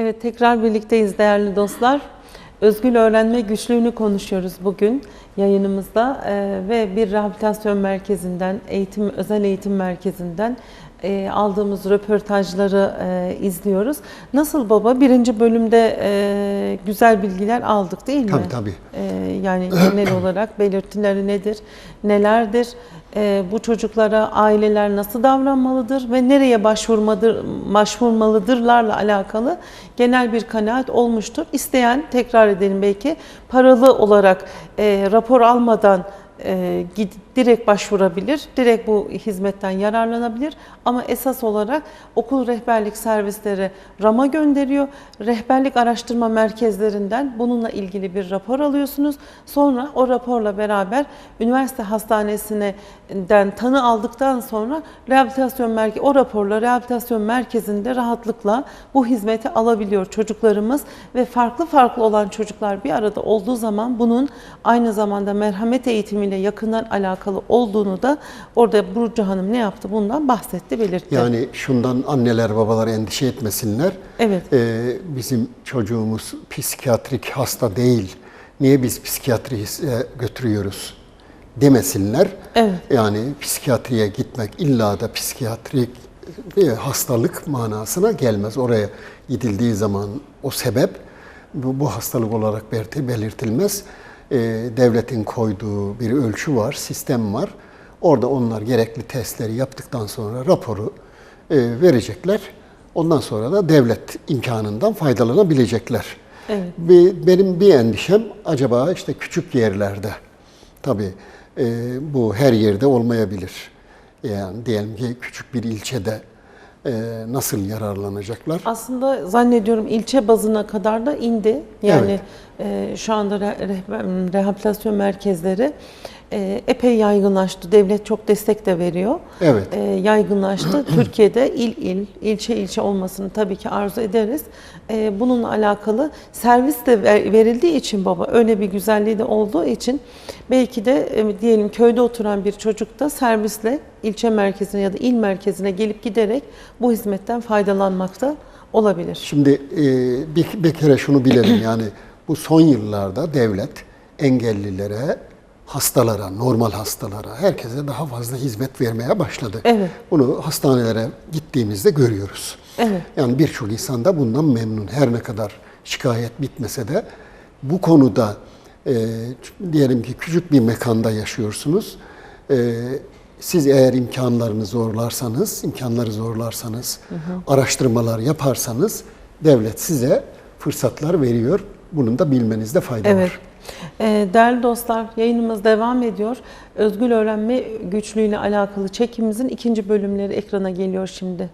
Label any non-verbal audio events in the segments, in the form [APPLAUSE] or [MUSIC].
Evet tekrar birlikteyiz değerli dostlar. Özgül öğrenme güçlüğünü konuşuyoruz bugün yayınımızda Ee, ve bir rehabilitasyon merkezinden, eğitim özel eğitim merkezinden e, aldığımız röportajları e, izliyoruz. Nasıl baba? Birinci bölümde e, güzel bilgiler aldık değil mi? Tabii tabii. Ee, yani genel [CLEARS THROAT] olarak belirtileri nedir, nelerdir, Ee, bu çocuklara aileler nasıl davranmalıdır ve nereye başvurmadır, başvurmalıdırlarla alakalı genel bir kanaat olmuştur. İsteyen, tekrar edelim belki, paralı olarak e, rapor almadan e, gid- direkt başvurabilir, direkt bu hizmetten yararlanabilir ama esas olarak okul rehberlik servisleri RAM'a gönderiyor. Rehberlik araştırma merkezlerinden bununla ilgili bir rapor alıyorsunuz. Sonra o raporla beraber üniversite hastanesinden tanı aldıktan sonra rehabilitasyon merkezi o raporla rehabilitasyon merkezinde rahatlıkla bu hizmeti alabiliyor çocuklarımız ve farklı farklı olan çocuklar bir arada olduğu zaman bunun aynı zamanda merhamet eğitimiyle yakından alakalı olduğunu da orada Burcu Hanım ne yaptı bundan bahsetti, belirtti. Yani şundan anneler babalar endişe etmesinler. Evet. Ee, bizim çocuğumuz psikiyatrik hasta değil. Niye biz psikiyatriye götürüyoruz demesinler. Evet. Yani psikiyatriye gitmek illa da psikiyatrik e, hastalık manasına gelmez. Oraya gidildiği zaman o sebep bu, bu hastalık olarak belirti- belirtilmez. Ee, devletin koyduğu bir ölçü var, sistem var. Orada onlar gerekli testleri yaptıktan sonra raporu e, verecekler. Ondan sonra da devlet imkanından faydalanabilecekler. Evet. Bir, benim bir endişem acaba işte küçük yerlerde tabii e, bu her yerde olmayabilir. Yani diyelim ki küçük bir ilçede e, nasıl yararlanacaklar? Aslında zannediyorum ilçe bazına kadar da indi. Yani e, şu anda rehabilitasyon merkezleri e, epey yaygınlaştı. Devlet çok destek de veriyor. Evet. E, yaygınlaştı. [CLEARS THROAT] Türkiye'de il il, ilçe ilçe olmasını tabii ki arzu ederiz. Bununla alakalı servis de ver- verildiği için baba öyle bir güzelliği de olduğu için belki de diyelim köyde oturan bir çocuk da servisle ilçe merkezine ya da il merkezine gelip giderek bu hizmetten faydalanmakta olabilir. Şimdi e, bir, bir kere şunu bilelim [CLEARS THROAT] yani bu son yıllarda devlet engellilere, hastalara, normal hastalara, herkese daha fazla hizmet vermeye başladı. Evet. Bunu hastanelere gittiğimizde görüyoruz. Evet. Yani birçok insan da bundan memnun. Her ne kadar şikayet bitmese de bu konuda e, diyelim ki küçük bir mekanda yaşıyorsunuz. E, siz eğer imkanlarını zorlarsanız, imkanları zorlarsanız, araştırmalar yaparsanız devlet size fırsatlar veriyor. Bunun da bilmenizde fayda Evet. var. Ee, Değerli dostlar, yayınımız devam ediyor. Özgül öğrenme güçlüğüyle alakalı çekimimizin ikinci bölümleri ekrana geliyor şimdi.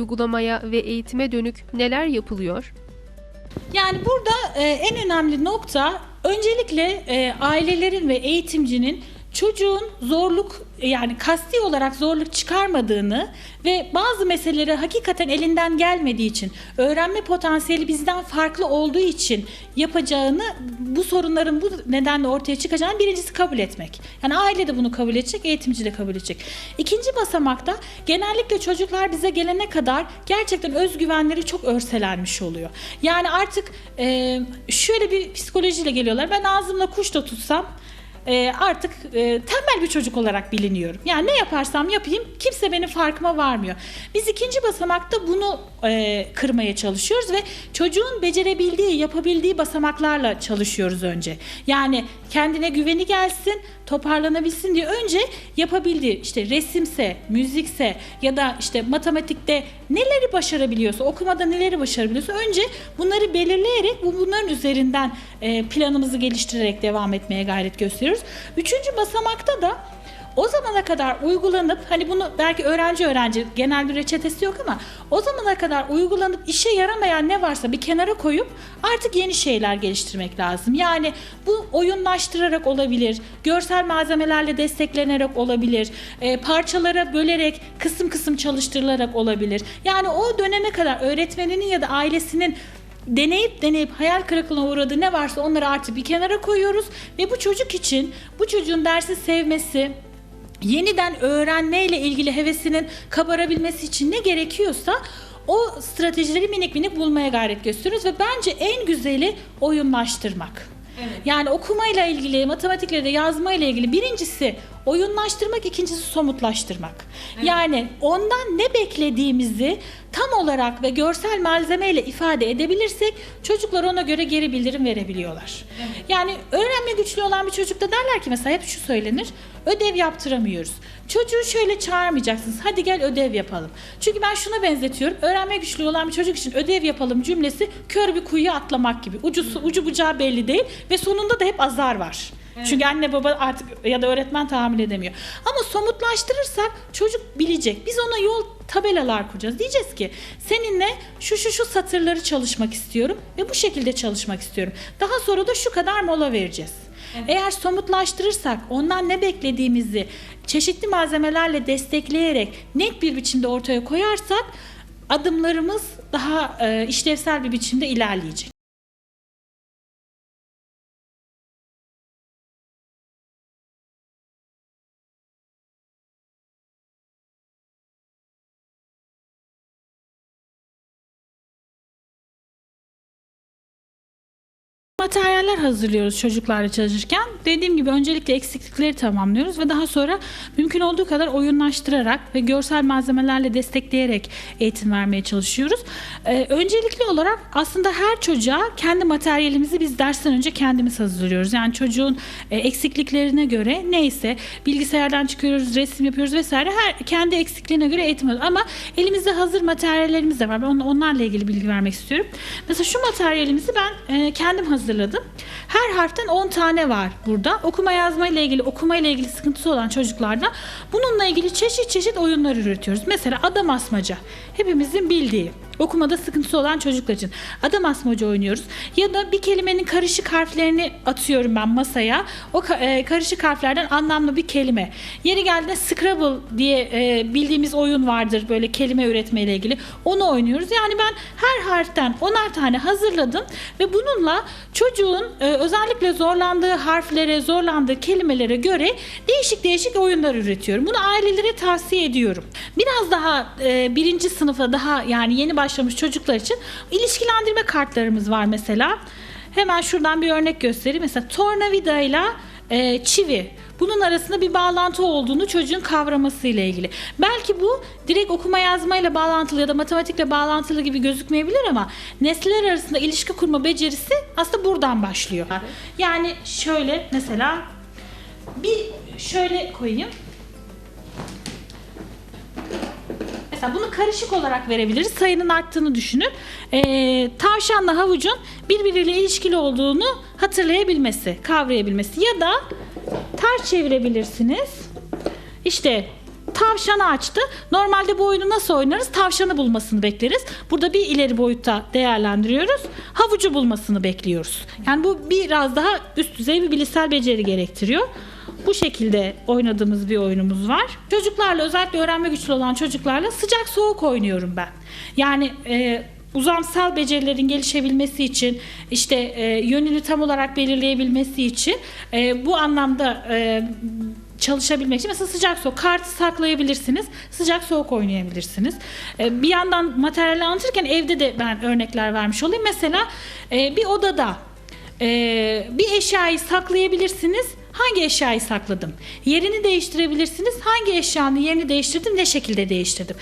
Uygulamaya ve eğitime dönük neler yapılıyor? Yani burada e, en önemli nokta öncelikle e, ailelerin ve eğitimcinin çocuğun zorluk yani kasti olarak zorluk çıkarmadığını ve bazı meseleleri hakikaten elinden gelmediği için öğrenme potansiyeli bizden farklı olduğu için yapacağını bu sorunların bu nedenle ortaya çıkacağını birincisi kabul etmek. Yani aile de bunu kabul edecek, eğitimci de kabul edecek. İkinci basamakta genellikle çocuklar bize gelene kadar gerçekten özgüvenleri çok örselenmiş oluyor. Yani artık e, şöyle bir psikolojiyle geliyorlar. Ben ağzımla kuş da tutsam e, artık e, tembel bir çocuk olarak biliniyorum. Yani ne yaparsam yapayım kimse benim farkıma varmıyor. Biz ikinci basamakta bunu e, kırmaya çalışıyoruz ve çocuğun becerebildiği, yapabildiği basamaklarla çalışıyoruz önce. Yani kendine güveni gelsin, toparlanabilsin diye önce yapabildiği işte resimse, müzikse ya da işte matematikte neleri başarabiliyorsa, okumada neleri başarabiliyorsa önce bunları belirleyerek bu bunların üzerinden e, planımızı geliştirerek devam etmeye gayret gösteriyoruz. Üçüncü basamakta da o zamana kadar uygulanıp hani bunu belki öğrenci öğrenci genel bir reçetesi yok ama o zamana kadar uygulanıp işe yaramayan ne varsa bir kenara koyup artık yeni şeyler geliştirmek lazım. Yani bu oyunlaştırarak olabilir, görsel malzemelerle desteklenerek olabilir, e, parçalara bölerek kısım kısım çalıştırılarak olabilir. Yani o döneme kadar öğretmeninin ya da ailesinin deneyip deneyip hayal kırıklığına uğradığı ne varsa onları artık bir kenara koyuyoruz. Ve bu çocuk için bu çocuğun dersi sevmesi, yeniden öğrenmeyle ilgili hevesinin kabarabilmesi için ne gerekiyorsa o stratejileri minik minik bulmaya gayret gösteriyoruz. Ve bence en güzeli oyunlaştırmak. Yani okumayla ilgili, matematikle de yazmayla ilgili birincisi oyunlaştırmak, ikincisi somutlaştırmak. Yani ondan ne beklediğimizi tam olarak ve görsel malzemeyle ifade edebilirsek çocuklar ona göre geri bildirim verebiliyorlar. Yani öğrenme güçlü olan bir çocukta derler ki mesela hep şu söylenir. Ödev yaptıramıyoruz. Çocuğu şöyle çağırmayacaksınız. Hadi gel ödev yapalım. Çünkü ben şuna benzetiyorum. Öğrenme güçlü olan bir çocuk için ödev yapalım cümlesi kör bir kuyuya atlamak gibi. Ucu, ucu bucağı belli değil ve sonunda da hep azar var. Çünkü anne baba artık ya da öğretmen tahammül edemiyor. Ama somutlaştırırsak çocuk bilecek. Biz ona yol tabelalar kuracağız. Diyeceğiz ki seninle şu şu şu satırları çalışmak istiyorum ve bu şekilde çalışmak istiyorum. Daha sonra da şu kadar mola vereceğiz. Eğer somutlaştırırsak, ondan ne beklediğimizi çeşitli malzemelerle destekleyerek net bir biçimde ortaya koyarsak adımlarımız daha e, işlevsel bir biçimde ilerleyecek. Materyaller hazırlıyoruz çocuklarla çalışırken. Dediğim gibi öncelikle eksiklikleri tamamlıyoruz ve daha sonra mümkün olduğu kadar oyunlaştırarak ve görsel malzemelerle destekleyerek eğitim vermeye çalışıyoruz. Ee, öncelikli olarak aslında her çocuğa kendi materyalimizi biz dersten önce kendimiz hazırlıyoruz. Yani çocuğun e, eksikliklerine göre neyse bilgisayardan çıkıyoruz, resim yapıyoruz vesaire her kendi eksikliğine göre eğitim alıyoruz. Ama elimizde hazır materyallerimiz de var. Ben on- onlarla ilgili bilgi vermek istiyorum. Mesela şu materyalimizi ben e, kendim hazırladım. Her harften 10 tane var burada. Okuma yazma ile ilgili, okuma ile ilgili sıkıntısı olan çocuklarda bununla ilgili çeşit çeşit oyunlar üretiyoruz. Mesela adam asmaca. Hepimizin bildiği. Okumada sıkıntısı olan çocuklar için adam asmaca oynuyoruz. Ya da bir kelimenin karışık harflerini atıyorum ben masaya. O e, karışık harflerden anlamlı bir kelime. Yeri geldiğinde Scrabble diye e, bildiğimiz oyun vardır böyle kelime üretmeyle ilgili. Onu oynuyoruz. Yani ben her harften onar tane hazırladım ve bununla çocuğun e, özellikle zorlandığı harflere, zorlandığı kelimelere göre değişik değişik oyunlar üretiyorum. Bunu ailelere tavsiye ediyorum. Biraz daha e, birinci sınıfa daha yani yeni başlamış çocuklar için ilişkilendirme kartlarımız var mesela. Hemen şuradan bir örnek göstereyim. Mesela tornavida ile e, çivi. Bunun arasında bir bağlantı olduğunu çocuğun kavraması ile ilgili. Belki bu direkt okuma yazmayla bağlantılı ya da matematikle bağlantılı gibi gözükmeyebilir ama nesneler arasında ilişki kurma becerisi aslında buradan başlıyor. Yani şöyle mesela bir şöyle koyayım. Mesela bunu karışık olarak verebiliriz. Sayının arttığını düşünün. Ee, tavşanla havucun birbiriyle ilişkili olduğunu hatırlayabilmesi, kavrayabilmesi. Ya da ters çevirebilirsiniz. İşte tavşanı açtı. Normalde bu oyunu nasıl oynarız? Tavşanı bulmasını bekleriz. Burada bir ileri boyutta değerlendiriyoruz. Havucu bulmasını bekliyoruz. Yani bu biraz daha üst düzey bir bilişsel beceri gerektiriyor. Bu şekilde oynadığımız bir oyunumuz var. Çocuklarla özellikle öğrenme güçlü olan çocuklarla sıcak soğuk oynuyorum ben. Yani e, uzamsal becerilerin gelişebilmesi için işte e, yönünü tam olarak belirleyebilmesi için e, bu anlamda e, çalışabilmek için mesela sıcak soğuk kartı saklayabilirsiniz. Sıcak soğuk oynayabilirsiniz. E, bir yandan materyal anlatırken evde de ben örnekler vermiş olayım. Mesela e, bir odada ee, bir eşyayı saklayabilirsiniz. Hangi eşyayı sakladım? Yerini değiştirebilirsiniz. Hangi eşyanın yerini değiştirdim? Ne şekilde değiştirdim?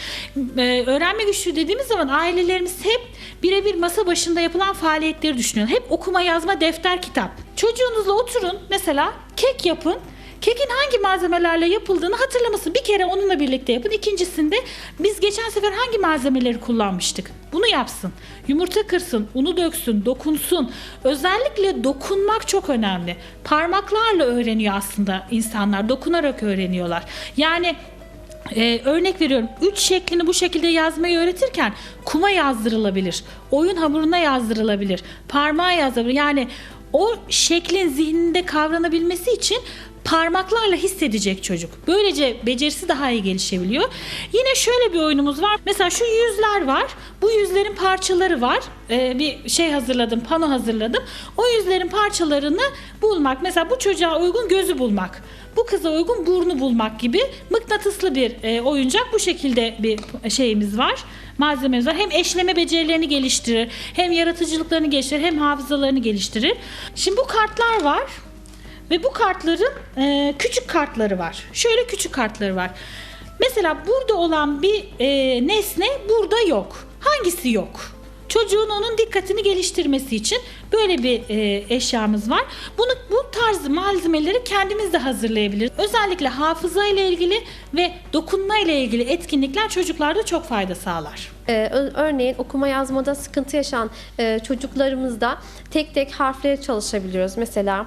Ee, öğrenme güçlüğü dediğimiz zaman ailelerimiz hep birebir masa başında yapılan faaliyetleri düşünüyor. Hep okuma, yazma, defter, kitap. Çocuğunuzla oturun mesela kek yapın. Kekin hangi malzemelerle yapıldığını hatırlaması. Bir kere onunla birlikte yapın. İkincisinde biz geçen sefer hangi malzemeleri kullanmıştık? Bunu yapsın. Yumurta kırsın, unu döksün, dokunsun. Özellikle dokunmak çok önemli. Parmaklarla öğreniyor aslında insanlar. Dokunarak öğreniyorlar. Yani ee, örnek veriyorum 3 şeklini bu şekilde yazmayı öğretirken kuma yazdırılabilir. Oyun hamuruna yazdırılabilir. Parmağa yazdırılabilir. Yani o şeklin zihninde kavranabilmesi için parmaklarla hissedecek çocuk. Böylece becerisi daha iyi gelişebiliyor. Yine şöyle bir oyunumuz var. Mesela şu yüzler var. Bu yüzlerin parçaları var. Ee, bir şey hazırladım, pano hazırladım. O yüzlerin parçalarını bulmak. Mesela bu çocuğa uygun gözü bulmak. Bu kıza uygun burnu bulmak gibi mıknatıslı bir e, oyuncak. Bu şekilde bir şeyimiz var. Malzememiz var. Hem eşleme becerilerini geliştirir, hem yaratıcılıklarını geliştirir, hem hafızalarını geliştirir. Şimdi bu kartlar var. Ve bu kartların e, küçük kartları var. Şöyle küçük kartları var. Mesela burada olan bir e, nesne burada yok. Hangisi yok? Çocuğun onun dikkatini geliştirmesi için böyle bir e, eşyamız var. Bunu bu tarz malzemeleri kendimiz de hazırlayabiliriz. Özellikle hafıza ile ilgili ve dokunma ile ilgili etkinlikler çocuklarda çok fayda sağlar. Ee, örneğin okuma yazmada sıkıntı yaşayan e, çocuklarımızda tek tek harfleri çalışabiliyoruz. Mesela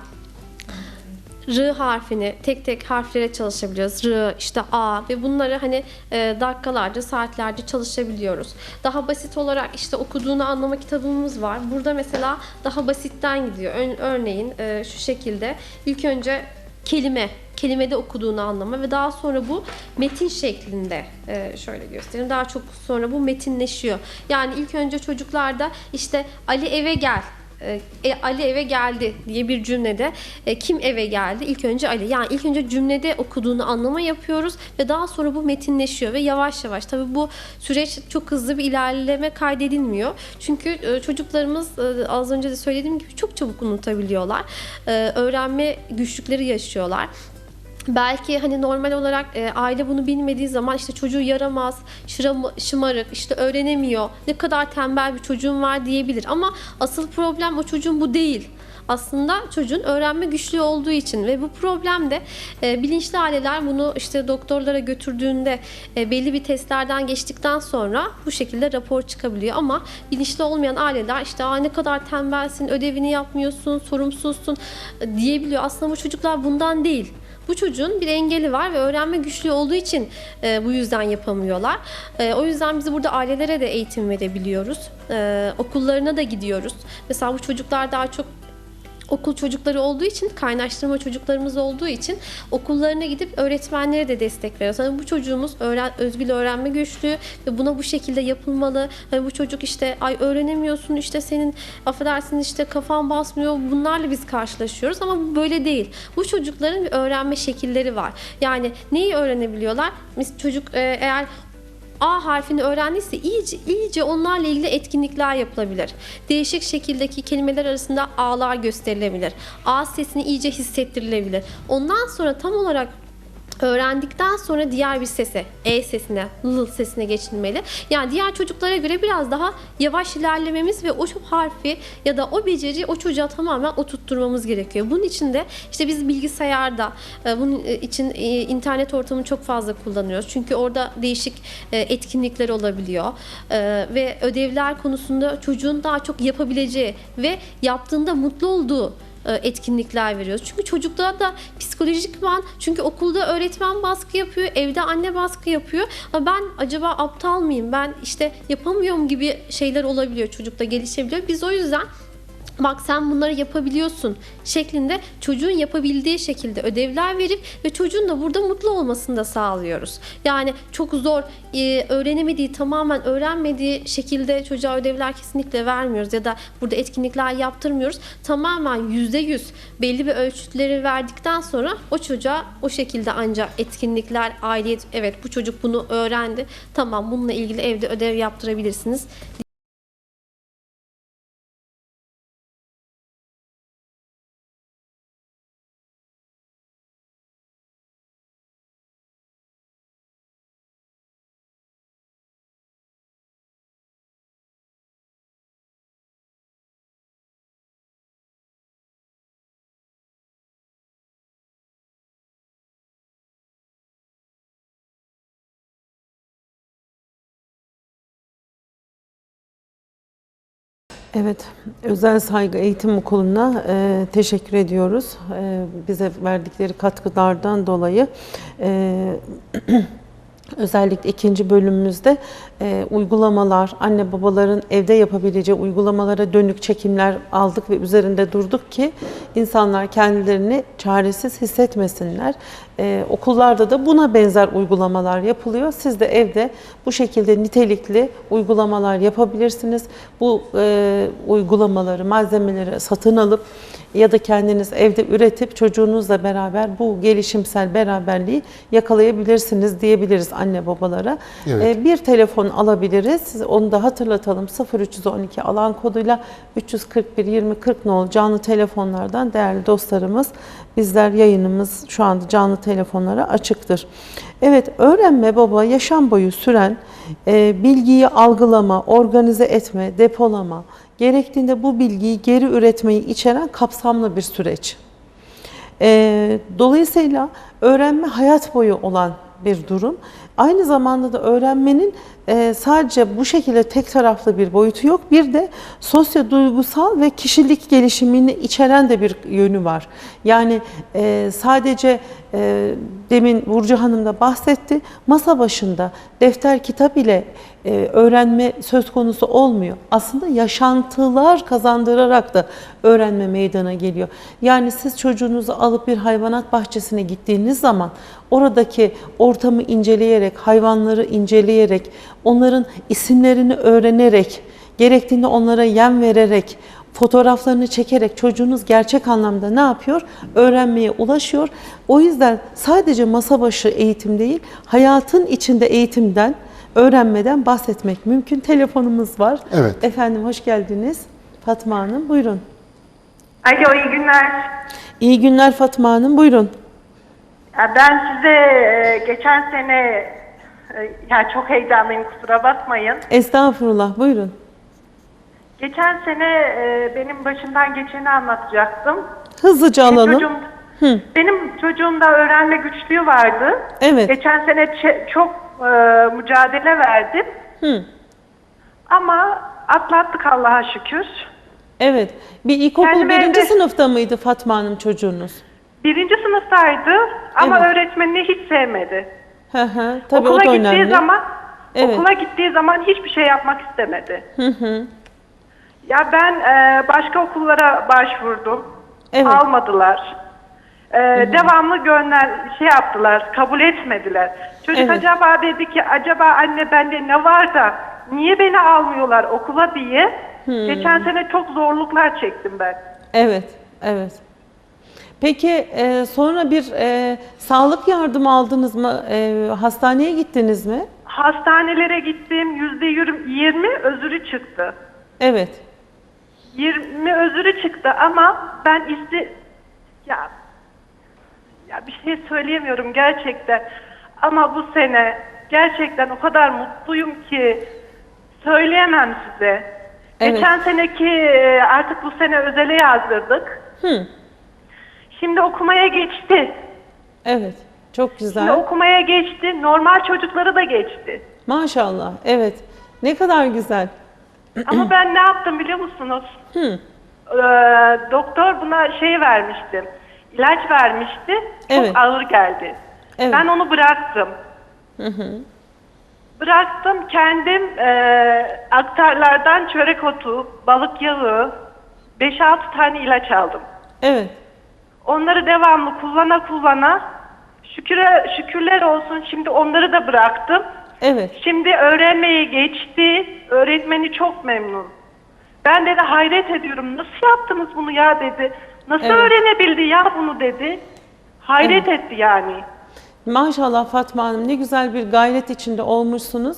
R harfini tek tek harflere çalışabiliyoruz. R, işte A ve bunları hani e, dakikalarca, saatlerce çalışabiliyoruz. Daha basit olarak işte okuduğunu anlama kitabımız var. Burada mesela daha basitten gidiyor. Ön- örneğin e, şu şekilde ilk önce kelime kelimede okuduğunu anlama ve daha sonra bu metin şeklinde e, şöyle göstereyim. Daha çok sonra bu metinleşiyor. Yani ilk önce çocuklarda işte Ali eve gel e, Ali eve geldi diye bir cümlede e, kim eve geldi? İlk önce Ali. Yani ilk önce cümlede okuduğunu anlama yapıyoruz ve daha sonra bu metinleşiyor ve yavaş yavaş tabii bu süreç çok hızlı bir ilerleme kaydedilmiyor. Çünkü e, çocuklarımız e, az önce de söylediğim gibi çok çabuk unutabiliyorlar. E, öğrenme güçlükleri yaşıyorlar. Belki hani normal olarak e, aile bunu bilmediği zaman işte çocuğu yaramaz, şıram- şımarık, işte öğrenemiyor, ne kadar tembel bir çocuğum var diyebilir. Ama asıl problem o çocuğun bu değil. Aslında çocuğun öğrenme güçlüğü olduğu için ve bu problem de e, bilinçli aileler bunu işte doktorlara götürdüğünde e, belli bir testlerden geçtikten sonra bu şekilde rapor çıkabiliyor. Ama bilinçli olmayan aileler işte ne kadar tembelsin, ödevini yapmıyorsun, sorumsuzsun diyebiliyor. Aslında bu çocuklar bundan değil. Bu çocuğun bir engeli var ve öğrenme güçlüğü olduğu için e, bu yüzden yapamıyorlar. E, o yüzden biz burada ailelere de eğitim verebiliyoruz. E, okullarına da gidiyoruz. Mesela bu çocuklar daha çok okul çocukları olduğu için, kaynaştırma çocuklarımız olduğu için okullarına gidip öğretmenlere de destek veriyoruz. Hani bu çocuğumuz öğren, özgül öğrenme güçlüğü ve buna bu şekilde yapılmalı. Hani bu çocuk işte ay öğrenemiyorsun işte senin affedersin işte kafan basmıyor. Bunlarla biz karşılaşıyoruz ama bu böyle değil. Bu çocukların bir öğrenme şekilleri var. Yani neyi öğrenebiliyorlar? Çocuk e, eğer A harfini öğrendiyse iyice, iyice onlarla ilgili etkinlikler yapılabilir. Değişik şekildeki kelimeler arasında A'lar gösterilebilir. A sesini iyice hissettirilebilir. Ondan sonra tam olarak öğrendikten sonra diğer bir sese, E sesine, L sesine geçilmeli. Yani diğer çocuklara göre biraz daha yavaş ilerlememiz ve o harfi ya da o beceriyi o çocuğa tamamen oturtturmamız gerekiyor. Bunun için de işte biz bilgisayarda, e, bunun için e, internet ortamını çok fazla kullanıyoruz. Çünkü orada değişik e, etkinlikler olabiliyor. E, Ve ödevler konusunda çocuğun daha çok yapabileceği ve yaptığında mutlu olduğu e, etkinlikler veriyoruz. Çünkü çocuklara da psikolojik ban çünkü okulda öğretmen baskı yapıyor, evde anne baskı yapıyor. Ben acaba aptal mıyım? Ben işte yapamıyorum gibi şeyler olabiliyor. Çocukta gelişebiliyor. Biz o yüzden bak sen bunları yapabiliyorsun şeklinde çocuğun yapabildiği şekilde ödevler verip ve çocuğun da burada mutlu olmasını da sağlıyoruz. Yani çok zor e, öğrenemediği tamamen öğrenmediği şekilde çocuğa ödevler kesinlikle vermiyoruz ya da burada etkinlikler yaptırmıyoruz. Tamamen yüzde yüz belli bir ölçütleri verdikten sonra o çocuğa o şekilde ancak etkinlikler aileye evet bu çocuk bunu öğrendi tamam bununla ilgili evde ödev yaptırabilirsiniz Evet, Özel Saygı Eğitim Okulu'na e, teşekkür ediyoruz. E, bize verdikleri katkılardan dolayı. E, [CLEARS THROAT] Özellikle ikinci bölümümüzde e, uygulamalar, anne babaların evde yapabileceği uygulamalara dönük çekimler aldık ve üzerinde durduk ki insanlar kendilerini çaresiz hissetmesinler. E, okullarda da buna benzer uygulamalar yapılıyor. Siz de evde bu şekilde nitelikli uygulamalar yapabilirsiniz. Bu e, uygulamaları, malzemeleri satın alıp ya da kendiniz evde üretip çocuğunuzla beraber bu gelişimsel beraberliği yakalayabilirsiniz diyebiliriz anne babalara. Evet. Ee, Bir telefon alabiliriz. Onu da hatırlatalım. 0312 alan koduyla 341 20 40 nol canlı telefonlardan değerli dostlarımız bizler yayınımız şu anda canlı telefonlara açıktır. Evet öğrenme baba yaşam boyu süren e, bilgiyi algılama, organize etme, depolama, gerektiğinde bu bilgiyi geri üretmeyi içeren kapsamlı bir süreç. Ee, dolayısıyla öğrenme hayat boyu olan bir durum. Aynı zamanda da öğrenmenin e, sadece bu şekilde tek taraflı bir boyutu yok. Bir de sosyo-duygusal ve kişilik gelişimini içeren de bir yönü var. Yani e, sadece e, demin Burcu Hanım da bahsetti. Masa başında defter kitap ile e, öğrenme söz konusu olmuyor. Aslında yaşantılar kazandırarak da öğrenme meydana geliyor. Yani siz çocuğunuzu alıp bir hayvanat bahçesine gittiğiniz zaman oradaki ortamı inceleyerek, hayvanları inceleyerek, onların isimlerini öğrenerek, gerektiğinde onlara yem vererek, fotoğraflarını çekerek çocuğunuz gerçek anlamda ne yapıyor? Öğrenmeye ulaşıyor. O yüzden sadece masa başı eğitim değil, hayatın içinde eğitimden, öğrenmeden bahsetmek mümkün. Telefonumuz var. Evet. Efendim hoş geldiniz. Fatma Hanım buyurun. Alo iyi günler. İyi günler Fatma Hanım buyurun. Ya Ben size e, geçen sene e, ya çok heyecanlıyım kusura bakmayın. Estağfurullah buyurun. Geçen sene e, benim başımdan geçeni anlatacaktım. Hızlıca Benim alalım. çocuğum- benim çocuğumda öğrenme güçlüğü vardı. Evet. Geçen sene çe- çok e, mücadele verdim. Hı. Ama atlattık Allah'a şükür. Evet. Bir ilkokul Kendime birinci evde- sınıfta mıydı Fatma Hanım çocuğunuz? Birinci sınıftaydı ama Evet. öğretmenini hiç sevmedi. Hı hı. Tabii okula o da gittiği önemli. zaman Evet. okula gittiği zaman hiçbir şey yapmak istemedi. Ya ben e, başka okullara başvurdum. Evet. Almadılar. E, devamlı gönder şey yaptılar, kabul etmediler. Çocuk Evet. acaba dedi ki acaba anne bende ne var da niye beni almıyorlar okula diye. Geçen sene çok zorluklar çektim ben. Evet, evet. Peki e, sonra bir e, sağlık yardımı aldınız mı? E, hastaneye gittiniz mi? Hastanelere gittim, yüzde yirmi özürü çıktı. Evet. 20 özürü çıktı ama ben iste ya ya bir şey söyleyemiyorum gerçekten. Ama bu sene gerçekten o kadar mutluyum ki söyleyemem size. Evet. Geçen seneki e, artık bu sene özele yazdırdık. Hı. Şimdi okumaya geçti. Evet. Çok Şimdi güzel. okumaya geçti. Normal çocukları da geçti. Maşallah. Evet. Ne kadar güzel. [CLEARS THROAT] Ama ben ne yaptım biliyor musunuz? Hı. Ee, doktor buna şey vermişti. İlaç vermişti. Çok Evet. ağır geldi. Evet. Ben onu bıraktım. Bıraktım kendim e, aktarlardan çörek otu, balık yağı, 5-6 tane ilaç aldım. Evet. Onları devamlı kullana kullana şüküre, şükürler olsun şimdi onları da bıraktım. Evet. Şimdi öğrenmeye geçti. Öğretmeni çok memnun. Ben dedi hayret ediyorum. Nasıl yaptınız bunu ya dedi. Nasıl Evet. öğrenebildi ya bunu dedi. Hayret etti yani. Maşallah Fatma Hanım ne güzel bir gayret içinde olmuşsunuz.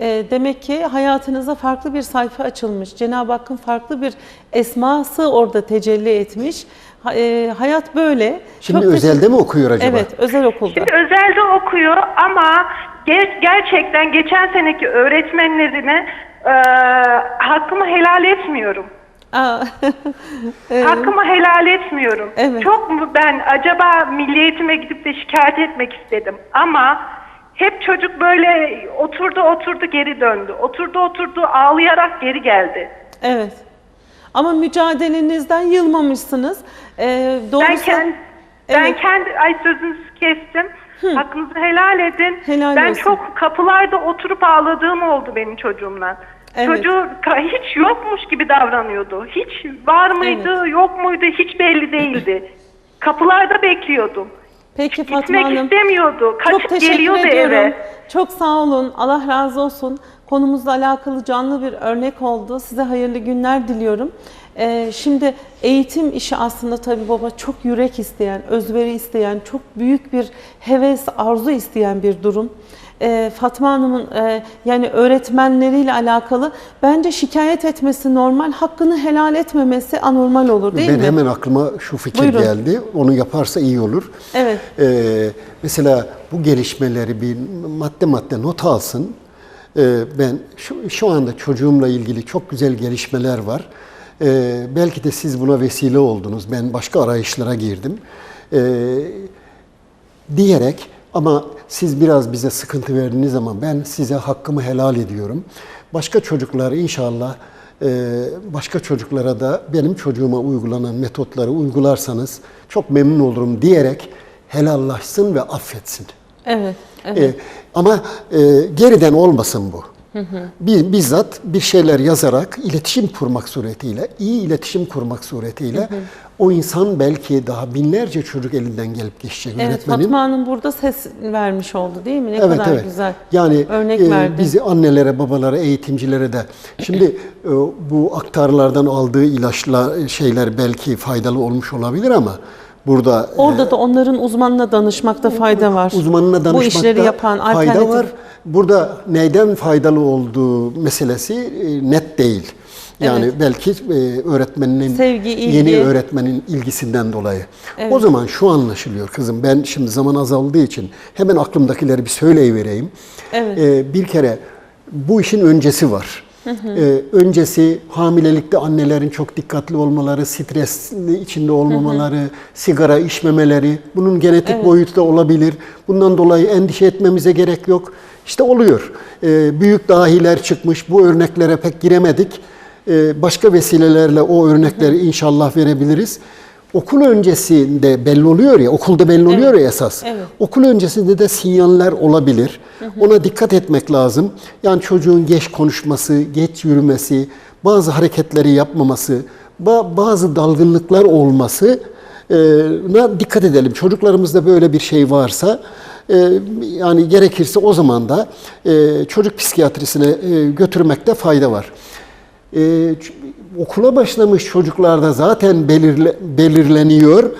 E, demek ki hayatınıza farklı bir sayfa açılmış. Cenab-ı Hakk'ın farklı bir esması orada tecelli etmiş. E, hayat böyle. Şimdi Çok teşekkür- özelde mi okuyor acaba? Evet, özel okulda. Şimdi özelde okuyor ama ger- gerçekten geçen seneki öğretmenlerine e, hakkımı helal etmiyorum. [LAUGHS] Evet. Hakkımı helal etmiyorum. Evet. Çok mu ben acaba milli eğitime gidip de şikayet etmek istedim ama hep çocuk böyle oturdu oturdu geri döndü. Oturdu oturdu ağlayarak geri geldi. Evet. Ama mücadelenizden yılmamışsınız. Ee, Ben doğrusu, ben Evet. kendi ay sözünüzü kestim. Hakkınızı helal edin. Helal ben olsun. çok kapılarda oturup ağladığım oldu benim çocuğumla. Evet. Çocuğu hiç yokmuş gibi davranıyordu. Hiç var mıydı, yok muydu hiç belli değildi. Kapılarda bekliyordum. Peki Fatma Gitmek Hanım. istemiyordu. Kaçıp Çok teşekkür geliyordu ediyorum. eve. Çok sağ olun. Allah razı olsun. Konumuzla alakalı canlı bir örnek oldu. Size hayırlı günler diliyorum. Ee, şimdi eğitim işi aslında tabii baba çok yürek isteyen, özveri isteyen, çok büyük bir heves, arzu isteyen bir durum. Ee, Fatma Hanım'ın e, yani öğretmenleriyle alakalı bence şikayet etmesi normal, hakkını helal etmemesi anormal olur değil ben mi? hemen aklıma şu fikir Buyurun. geldi. Onu yaparsa iyi olur. Evet. Ee, mesela bu gelişmeleri bir madde madde not alsın. Ee, ben şu, şu anda çocuğumla ilgili çok güzel gelişmeler var. Ee, belki de siz buna vesile oldunuz. Ben başka arayışlara girdim. Ee, diyerek ama siz biraz bize sıkıntı verdiğiniz zaman ben size hakkımı helal ediyorum. Başka çocuklar inşallah e, başka çocuklara da benim çocuğuma uygulanan metotları uygularsanız çok memnun olurum diyerek helallaşsın ve affetsin. Evet. evet. E, ama e, geriden olmasın bu. Bir, bizzat bir şeyler yazarak iletişim kurmak suretiyle, iyi iletişim kurmak suretiyle o insan belki daha binlerce çocuk elinden gelip geçecek Evet, öğretmenin. Fatma Hanım burada ses vermiş oldu değil mi? Ne Evet kadar evet. güzel. Yani örnek e, verdi. bizi annelere, babalara, eğitimcilere de şimdi e, bu aktarlardan aldığı ilaçla şeyler belki faydalı olmuş olabilir ama burada e, Orada da onların uzmanına danışmakta fayda var. uzmanına danışmakta Bu işleri yapan fayda var. Burada neyden faydalı olduğu meselesi e, net değil. Yani Evet. belki e, öğretmeninin Sevgi, ilgi. yeni öğretmenin ilgisinden dolayı. O zaman şu anlaşılıyor kızım. Ben şimdi zaman azaldığı için hemen aklımdakileri bir söyleyivereyim. Evet. E, bir kere bu işin öncesi var. E, öncesi hamilelikte annelerin çok dikkatli olmaları, stresli içinde olmamaları, sigara içmemeleri, bunun genetik boyutu da olabilir. Bundan dolayı endişe etmemize gerek yok. İşte oluyor. E, büyük dahiler çıkmış, bu örneklere pek giremedik. E, başka vesilelerle o örnekleri inşallah verebiliriz. Okul öncesinde belli oluyor ya, okulda belli oluyor ya esas. evet. Okul öncesinde de sinyaller olabilir. Ona dikkat etmek lazım. Yani çocuğun geç konuşması, geç yürümesi, bazı hareketleri yapmaması, ba- bazı dalgınlıklar olması e, na dikkat edelim. Çocuklarımızda böyle bir şey varsa e, yani gerekirse o zaman da e, çocuk psikiyatrisine götürmekte fayda var. Okula başlamış çocuklarda zaten belirle, belirleniyor.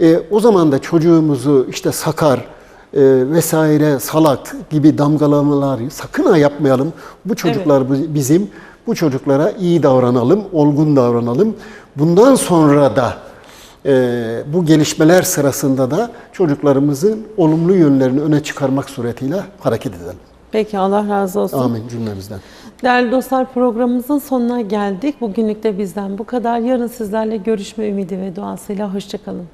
Ee, o zaman da çocuğumuzu işte sakar e, vesaire salak gibi damgalamalar sakın ha yapmayalım. Bu çocuklar bu- bizim. Bu çocuklara iyi davranalım, olgun davranalım. Bundan sonra da e, bu gelişmeler sırasında da çocuklarımızın olumlu yönlerini öne çıkarmak suretiyle hareket edelim. Peki Allah razı olsun. Amin cümlemizden. Değerli dostlar programımızın sonuna geldik. Bugünlük de bizden bu kadar. Yarın sizlerle görüşme ümidi ve duasıyla hoşçakalın.